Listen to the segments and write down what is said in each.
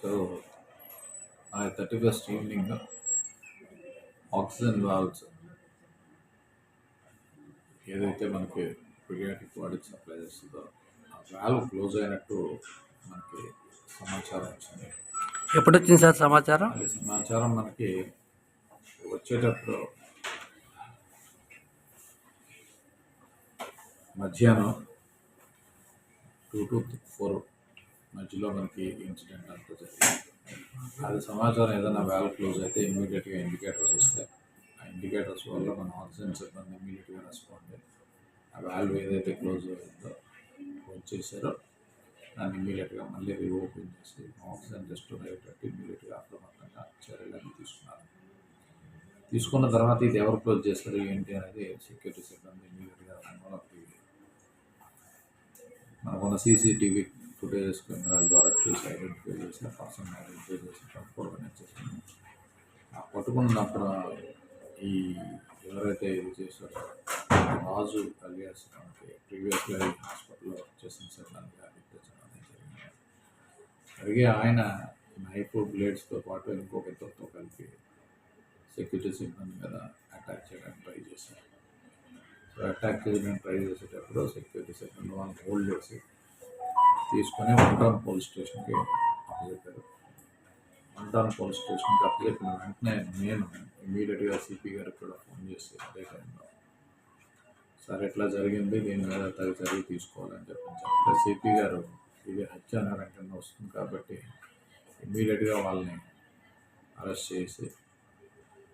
So ఆ thirty first evening oxygen valves ఏదైతే మనకి పీడియాటిక్ వార్డుకి సప్లై చేస్తుందో ఆ వాల్వ్ క్లోజ్ అయినట్టు మనకి సమాచారం వచ్చింది. ఎప్పుడు వచ్చింది సార్ సమాచారం? అది సమాచారం మనకి వచ్చేటప్పుడు మధ్యాహ్నం టూ టు ఫోర్ మధ్యలో మనకి ఇన్సిడెంట్ అంతా జరిగింది. అది సమాచారం ఏదైనా వ్యాల్ క్లోజ్ అయితే ఇమీడియట్గా ఇండికేటర్స్ వస్తాయి. ఆ ఇండికేటర్స్ వల్ల మన ఆక్సిజన్ సిబ్బంది ఇమీడియట్గా రెస్పాండ్ ఆ వాల్వ్ ఏదైతే క్లోజ్ అయిందో క్లోజ్ చేశారో దాన్ని ఇమీడియట్గా మళ్ళీ రీఓపెన్ చేసి ఆక్సిజన్ రెస్టోర్ అయ్యేటట్టు ఇమీడియట్గా అప్రమత్తంగా చర్యలన్నీ తీసుకున్నారు. తీసుకున్న తర్వాత ఇది ఎవరు క్లోజ్ చేస్తారు ఏంటి అనేది సెక్యూరిటీ సిబ్బంది ఇమీడియట్గా రంగంలోకి మనకున్న సీసీటీవీ ఫుటేజెస్ కెమెరాల ద్వారా చూసి ఐడెంటిఫై చేసి పర్సన్ ఐడెంటిఫై చేసి పట్టుకోవడం చేస్తాము ఆ పట్టుకున్నప్పుడు ఈ ఎవరైతే ఇది చేశారో రాజు కలియాస్ మనకి ప్రీవియస్ హాస్పిటల్లో చేసిన సార్ దానికి అనేది జరిగింది. అలాగే ఆయన నైఫ్ బ్లేడ్స్తో పాటు ఇంకొక ఇద్దరితో కలిపి సెక్యూరిటీ సిబ్బంది మీద అటాక్ చేయడానికి ట్రై చేశారు. సో అటాక్ చేయడానికి ట్రై చేసేటప్పుడు సెక్యూరిటీ సిబ్బంది వాళ్ళని హోల్డ్ చేసి తీసుకొని వన్ పోలీస్ స్టేషన్కి అప్పచెప్పారు. వన్ పోలీస్ స్టేషన్కి అప్పచెప్పిన వెంటనే నేను ఇమీడియట్గా సిపి గారికి కూడా ఫోన్ చేసి అదే టైంలో సార్ ఎట్లా జరిగింది? దీని మీద తగు చర్య తీసుకోవాలని చెప్పి సిపి గారు ఇది హత్య కింద వస్తుంది కాబట్టి ఇమీడియట్గా వాళ్ళని అరెస్ట్ చేసి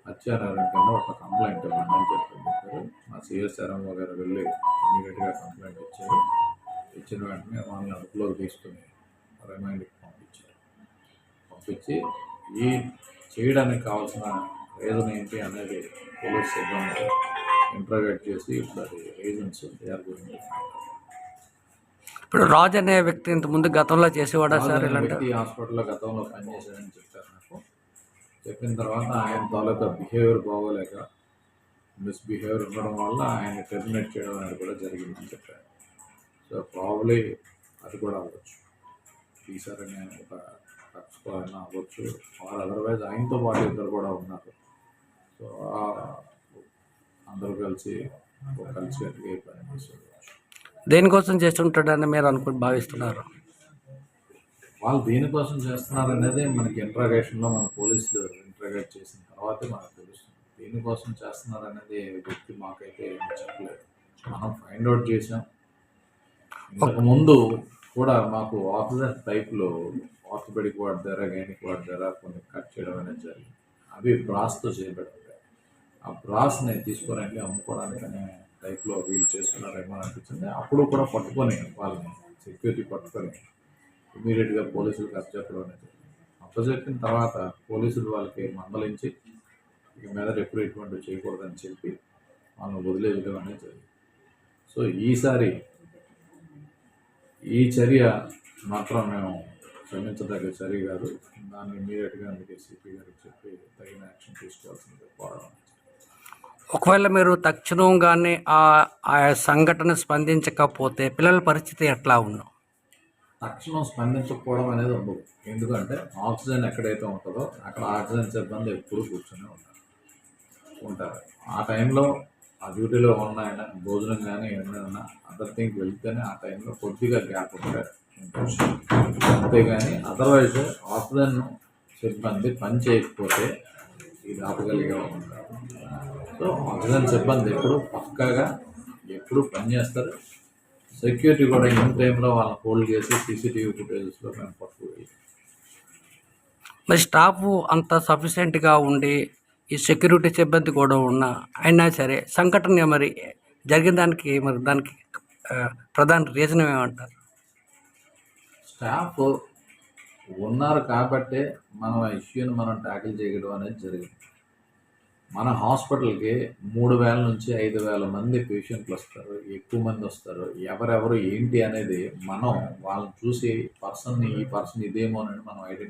హత్యానేరం కింద ఒక కంప్లైంట్ ఇవ్వండి అని చెప్పి చెప్పారు. మా సిఎస్ఆర్ఎంఓ గారు వెళ్ళి ఇమీడియట్గా కంప్లైంట్ ఇచ్చారు. ఇచ్చిన వెంటనే వాళ్ళని అదుపులోకి తీసుకుని రిమైండ్కి పంపించారు. పంపించి ఈ చేయడానికి కావాల్సిన రీజన్ ఏంటి అనేది పోలీస్ సిబ్బంది ఇంట్రాగేట్ చేసి ఇప్పుడు అది రీజన్స్ ఇప్పుడు రాజ్ అనే వ్యక్తి ఇంత ముందు గతంలో చేసేవాడా సార్ ఇలాంటి? హాస్పిటల్లో గతంలో పనిచేశాడని చెప్పారు నాకు. చెప్పిన తర్వాత ఆయన తాలూకా బిహేవియర్ బాగోలేక మిస్బిహేవియర్ ఉండడం వల్ల ఆయన టెర్మినేట్ చేయడం అనేది కూడా జరిగిందని చెప్పారు. సో ప్రాబ్లీ అది కూడా అవ్వచ్చు. ఈసారి నేను ఒక ఖర్చుతో అయినా అవ్వచ్చు. ఆర్ అదర్వైజ్ ఆయనతో పాటు ఇద్దరు కూడా ఉన్నారు. సో అందరూ కలిసి కలిసి ఈ పని దేనికోసం చేస్తుంటాడని మీరు అనుకుని భావిస్తున్నారు? వాళ్ళు దేనికోసం చేస్తున్నారు అనేది మనకి ఇంట్రాగేషన్లో మన పోలీసులు ఇంట్రాగేట్ చేసిన తర్వాతే మనకు తెలుస్తుంది. దేనికోసం చేస్తున్నారు అనేది వ్యక్తి మాకైతే ఏమీ చెప్పలేదు. మనం ఫైండ్ అవుట్ చేసాం ముందు కూడా మాకు ఆక్సిజన్ పైప్లో ఆర్థోపెడిక్ వార్డ్ ద్వారా గైనిక్ వార్డ్ ద్వారా కొన్ని కట్ చేయడం అనేది జరిగింది. అవి బ్రాస్తో చేయబడ్డాయి ఆ బ్రాస్ని నేను వెళ్ళి అమ్ముకోవడానికి అనే టైప్లో వీళ్ళు చేస్తున్నారేమో అనిపించింది. అప్పుడు కూడా పట్టుకొని వాళ్ళని సెక్యూరిటీ పట్టుకొని ఇమీడియట్గా పోలీసులకు అప్పచెప్పడం అనేది అప్పచెప్పిన తర్వాత పోలీసులు వాళ్ళకి మందలించి ఇక మీద ఎప్పుడు ఎటువంటి చేయకూడదని చెప్పి వాళ్ళని వదిలేదు అనేది జరిగింది. సో ఈసారి ఈ చర్య మాత్రం మేము క్షమించదగ్గ చర్య కాదు. దాన్ని ఇమీడియట్గా అందుకే సిపి గారికి చెప్పి తగిన యాక్షన్ తీసుకోవాల్సింది కోరడం. ఒకవేళ మీరు తక్షణం కానీ ఆ ఆ సంఘటన స్పందించకపోతే పిల్లల పరిస్థితి ఎట్లా ఉన్నాం తక్షణం స్పందించకపోవడం అనేది ఉండదు. ఎందుకంటే ఆక్సిజన్ ఎక్కడైతే ఉంటుందో అక్కడ ఆక్సిజన్ సిబ్బంది ఎప్పుడు కూర్చొని ఉంటారు. ఉంటారు. ఆ టైంలో ఆ డ్యూటీలో ఉన్న ఆయన భోజనం కానీ ఏమైనా అదర్ థింగ్ వెళ్తేనే ఆ టైంలో కొద్దిగా గ్యాప్ ఉంటే అంతేగాని అదర్వైజ్ ఆఫ్లైన్ సిబ్బంది పని చేయకపోతే ఇది ఆపగలిగే ఉంటారు సో ఆక్సిజన్ సిబ్బంది ఎప్పుడు పక్కాగా ఎప్పుడు పని చేస్తారు? సెక్యూరిటీ కూడా ఇన్ టైంలో వాళ్ళని హోల్డ్ చేసి సీసీటీవీ ఫుటేజెస్లో మేము పట్టుకోవాలి మరి స్టాఫ్ అంత సఫిషియెంట్గా ఉండి ఈ సెక్యూరిటీ సిబ్బంది కూడా ఉన్నా అయినా సరే సంఘటన మరి జరిగిన దానికి మరి దానికి ప్రధాన రీజన్ ఏమంటారు? స్టాఫ్ ఉన్నారు కాబట్టే మనం ఆ ఇష్యూని మనం ట్యాకిల్ చేయడం అనేది జరిగింది. మన హాస్పిటల్కి మూడు వేల నుంచి ఐదు వేల మంది పేషెంట్లు వస్తారు ఎక్కువ మంది వస్తారు. ఎవరెవరు ఏంటి అనేది మనం వాళ్ళని చూసి పర్సన్ని ఈ పర్సన్ ఇదేమోనని మనం ఐడెంటిఫై